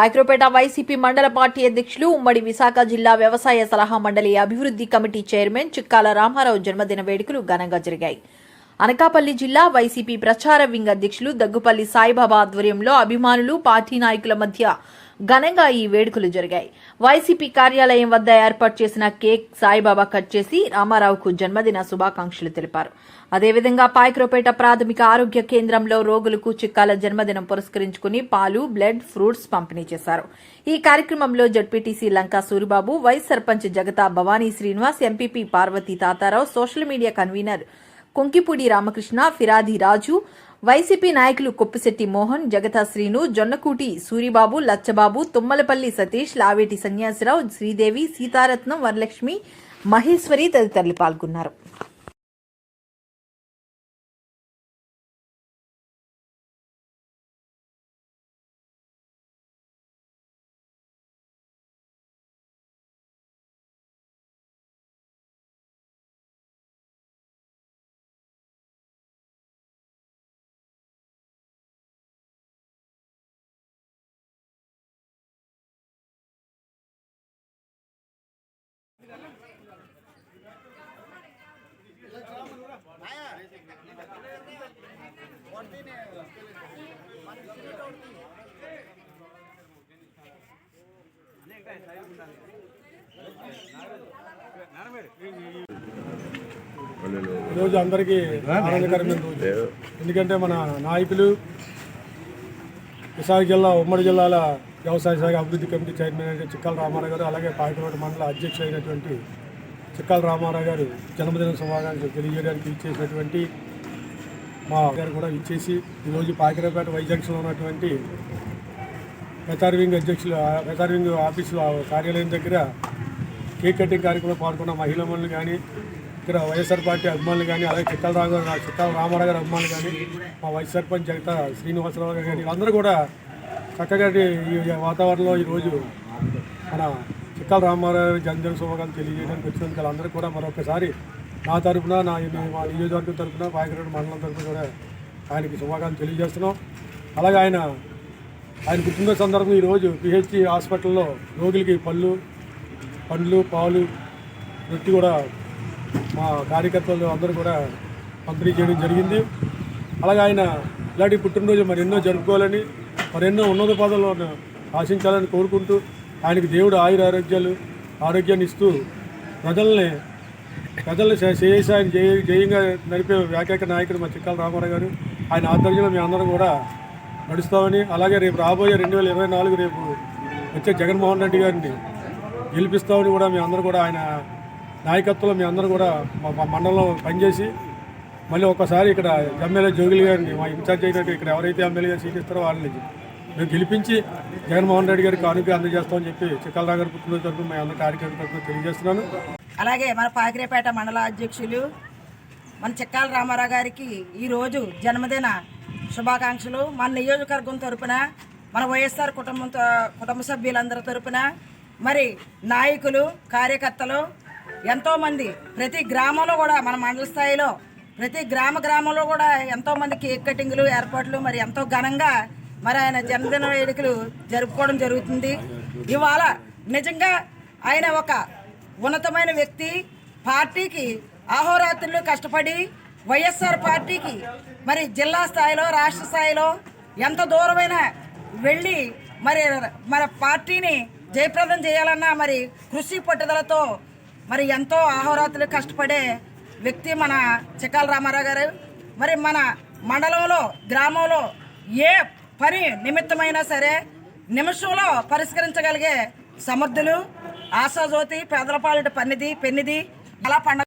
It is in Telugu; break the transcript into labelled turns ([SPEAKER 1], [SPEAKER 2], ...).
[SPEAKER 1] మైక్రోపేట వైసీపీ మండల పార్టీ అధ్యక్షులు ఉమ్మడి విశాఖ జిల్లా వ్యవసాయ సలహా మండలి అభివృద్ధి కమిటీ చైర్మన్ చిక్కాల రామారావు జన్మదిన వేడుకలు ఘనంగా జరిగాయి. అనకాపల్లి జిల్లా వైసీపీ ప్రచార వింగ్ అధ్యక్షులు దగ్గుపల్లి సాయిబాబా ఆధ్వర్యంలో అభిమానులు పార్టీ నాయకుల మధ్య ఘనంగా ఈ వేడుకలు జరిగాయి. వైసీపీ కార్యాలయం వద్ద ఏర్పాటు చేసిన కేక్ సాయిబాబా కట్ చేసి రామారావుకు జన్మదిన శుభాకాంక్షలు తెలిపారు. అదేవిధంగా పాయక్రోపేట ప్రాథమిక ఆరోగ్య కేంద్రంలో రోగులకు చిక్కాల జన్మదినం పురస్కరించుకుని పాలు బ్లడ్ ఫ్రూట్స్ పంపిణీ చేశారు. ఈ కార్యక్రమంలో ZPTC Lanka Suribabu vice sarpanch Jagata Bhavani Srinivas MPP Parvati Tatarao social media convener Kunkipudi Ramakrishna Firadi Raju YCP నాయకులు కొప్పిశెట్టి మోహన్ జగతా శ్రీను జొన్నకూటి సూరిబాబు లచ్చబాబు తుమ్మలపల్లి సతీష్ లావేటి సన్యాసిరావు శ్రీదేవి సీతారత్నం వరలక్ష్మి మహేశ్వరి తదితరులు పాల్గొన్నారు.
[SPEAKER 2] ఈరోజు అందరికీ ఆనందకరమైన రోజు. ఎందుకంటే మన నాయకులు విశాఖ జిల్లా ఉమ్మడి జిల్లాల వ్యవసాయ శాఖ అభివృద్ధి కమిటీ చైర్మన్ అయిన చిక్కల రామారావు గారు అలాగే పాయకరోడ్ మండల అధ్యక్షుడు అయినటువంటి చిక్కల రామారావు గారు జన్మదిన శుభాకాంక్షలు తెలియజేయడానికి ఇచ్చేసినటువంటి మా గారు కూడా ఇచ్చేసి ఈరోజు పాకిరేపేట వైజంక్షన్లో ఉన్నటువంటి ప్రచార వింగ్ అధ్యక్షులు ప్రచార వింగ్ ఆఫీసులో కార్యాలయం దగ్గర కేక్ కటింగ్ కార్యక్రమంలో పాల్గొన్న మహిళలు కానీ ఇక్కడ వైఎస్ఆర్ పార్టీ అభిమానులు కానీ అలాగే చిత్తాల రావు గారు రామారావు గారి అభిమానులు కానీ మా వైస్ సర్పంచ్ జగత శ్రీనివాసరావు గారు కానీ వీళ్ళందరూ కూడా చక్కగా ఈ వాతావరణంలో ఈరోజు మన చిత్తాల రామారావు గారి జన్మదిన శుభాకాంక్షలు తెలియజేయడానికి వచ్చినందుకు వాళ్ళందరూ కూడా మరొకసారి నా తరపున నా మా నియోజకవర్గం తరపున పాయకరేడు మండలం తరపున కూడా ఆయనకి శుభాకాంక్షలు తెలియజేస్తున్నాం. అలాగే ఆయన ఆయన పుట్టినరోజు సందర్భంగా ఈరోజు పిహెచ్సి హాస్పిటల్లో రోగులకి పళ్ళు పండ్లు పాలు రొట్టి కూడా మా కార్యకర్తలు అందరూ కూడా పంపిణీ చేయడం జరిగింది. అలాగే ఆయన ఇలాంటి పుట్టినరోజు మరి ఎన్నో జరుపుకోవాలని మరి ఎన్నో ఉన్నత పదవులను ఆశించాలని కోరుకుంటూ ఆయనకి దేవుడు ఆయుర ఆరోగ్యాలు ఆరోగ్యాన్ని ఇస్తూ ప్రజల్ని ప్రజలు చేసి జయ జయంగా నడిపే ఏకైక నాయకుడు మా చిక్కాల రామారావు గారు. ఆయన ఆధ్వర్యంలో మేము అందరం కూడా నడుస్తామని అలాగే రేపు రాబోయే రెండు వేల ఇరవై నాలుగు రేపు వచ్చే జగన్మోహన్ రెడ్డి గారిని గెలిపిస్తామని కూడా మేము అందరూ కూడా ఆయన నాయకత్వంలో మీ అందరూ కూడా మా మండలంలో పనిచేసి మళ్ళీ ఒక్కసారి ఇక్కడ ఎమ్మెల్యే జోగిలి గారిని మా ఇన్ఛార్జ్ అయినట్టు ఇక్కడ ఎవరైతే ఎమ్మెల్యేగా సీట్ ఇస్తారో వాళ్ళని మేము గెలిపించి జగన్మోహన్ రెడ్డి గారికి కానుక అందజేస్తామని చెప్పి చిక్కలరావు గారి పుట్టినరోజు తరఫున మీ అందరి కార్యక్రమం తరఫున తెలియజేస్తున్నాను.
[SPEAKER 3] అలాగే మన పాకిరేపేట మండల అధ్యక్షులు మన చిక్కాల రామారావు గారికి ఈరోజు జన్మదిన శుభాకాంక్షలు. మన నియోజకవర్గం తరపున మన వైఎస్ఆర్ కుటుంబంతో కుటుంబ సభ్యులందరి తరపున మరి నాయకులు కార్యకర్తలు ఎంతోమంది ప్రతి గ్రామంలో కూడా మన మండల స్థాయిలో ప్రతి గ్రామ గ్రామంలో కూడా ఎంతోమంది కేక్ కటింగ్లు ఏర్పాట్లు మరి ఎంతో ఘనంగా మరి ఆయన జన్మదిన వేడుకలు జరుపుకోవడం జరుగుతుంది. ఇవాళ నిజంగా ఆయన ఒక ఉన్నతమైన వ్యక్తి పార్టీకి అహోరాత్రులు కష్టపడి వైఎస్ఆర్ పార్టీకి మరి జిల్లా స్థాయిలో రాష్ట్ర స్థాయిలో ఎంత దూరమైన వెళ్ళి మరి మన పార్టీని జయప్రదం చేయాలన్న మరి కృషి పట్టుదలతో మరి ఎంతో అహోరాత్రులు కష్టపడే వ్యక్తి మన చిక్కాల రామారావు గారు. మరి మన మండలంలో గ్రామంలో ఏ పని నిమిత్తమైనా సరే నిమిషంలో పరిష్కరించగలిగే సమర్థులు ఆశాజ్యోతి పేదలపాలెట పన్నిది పెన్నిది అలా పండగ